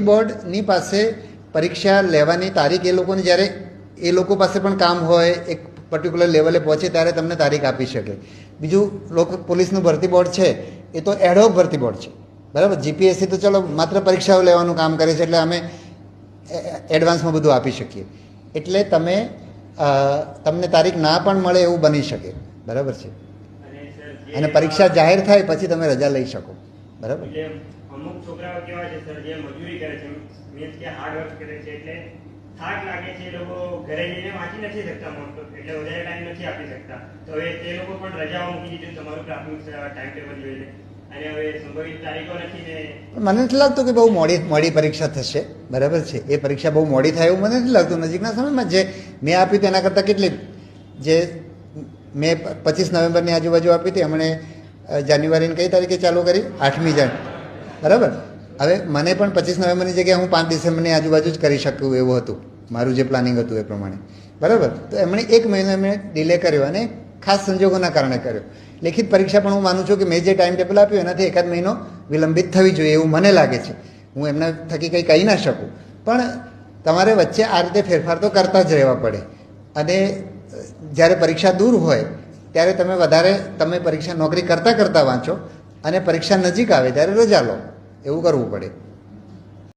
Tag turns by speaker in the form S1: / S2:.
S1: બોર્ડની પાસે પરીક્ષા લેવાની તારીખ એ લોકોને જ્યારે એ લોકો પાસે પણ કામ હોય એક પર્ટિક્યુલર લેવલે પહોંચે ત્યારે તમને તારીખ આપી શકે. બીજું લોક પોલીસનું ભરતી બોર્ડ છે એ તો એડહોક ભરતી બોર્ડ છે. બરાબર? જીપીએસસી તો ચલો માત્ર પરીક્ષાઓ લેવાનું કામ કરે છે એટલે અમે એડવાન્સમાં બધું આપી શકીએ. એટલે તમે તમને તારીખ ના પણ મળે એવું બની શકે. બરાબર છે?
S2: અને
S1: પરીક્ષા જાહેર થાય પછી તમે રજા લઈ શકો. બરાબર?
S2: અમુક છોકરાઓ કેવા છે સર? જે મજૂરી કરે છે. મીન્સ કે હાર્ડ વર્ક કરે છે એટલે થાક લાગે છે. એ લોકો ઘરે જઈને વાંચી નથી શકતા એટલે વધારે ટાઈમ નથી આપી શકતા. તો હવે તે લોકો પણ રજાઓ મૂકી દીધું તમારું પ્રાથમિક ટાઈમ ટેબલ જોઈને
S1: મને નથી લાગતું કે બહુ મોડી મોડી પરીક્ષા થશે. બરાબર છે. એ પરીક્ષા બહુ મોડી થાય એવું મને નથી લાગતું. નજીકના સમયમાં જે મેં આપી તેના કરતાં કેટલી જે મેં પચીસ નવેમ્બરની આજુબાજુ આપી હતી. હમણે જાન્યુઆરીની કઈ તારીખે ચાલુ કરી? આઠમી જાન. બરાબર? હવે મને પણ પચીસ નવેમ્બરની જગ્યાએ હું પાંચ ડિસેમ્બરની આજુબાજુ જ કરી શકું એવું હતું. મારું જે પ્લાનિંગ હતું એ પ્રમાણે. બરાબર? તો એમણે એક મહિનો એમણે ડિલે કર્યો અને ખાસ સંજોગોના કારણે કર્યો. લેખિત પરીક્ષા પણ હું માનું છું કે મેં જે ટાઈમ ટેબલ આપ્યું એનાથી એકાદ મહિનો વિલંબિત થવી જોઈએ એવું મને લાગે છે. હું એમના થકી કંઈ કહી ના શકું. પણ તમારે વચ્ચે આ રીતે ફેરફાર તો કરતા જ રહેવા પડે. અને જ્યારે પરીક્ષા દૂર હોય, ત્યારે તમે વધારે તમે પરીક્ષા નોકરી કરતાં કરતાં વાંચો અને પરીક્ષા નજીક આવે ત્યારે રજા લો. એવું કરવું પડે.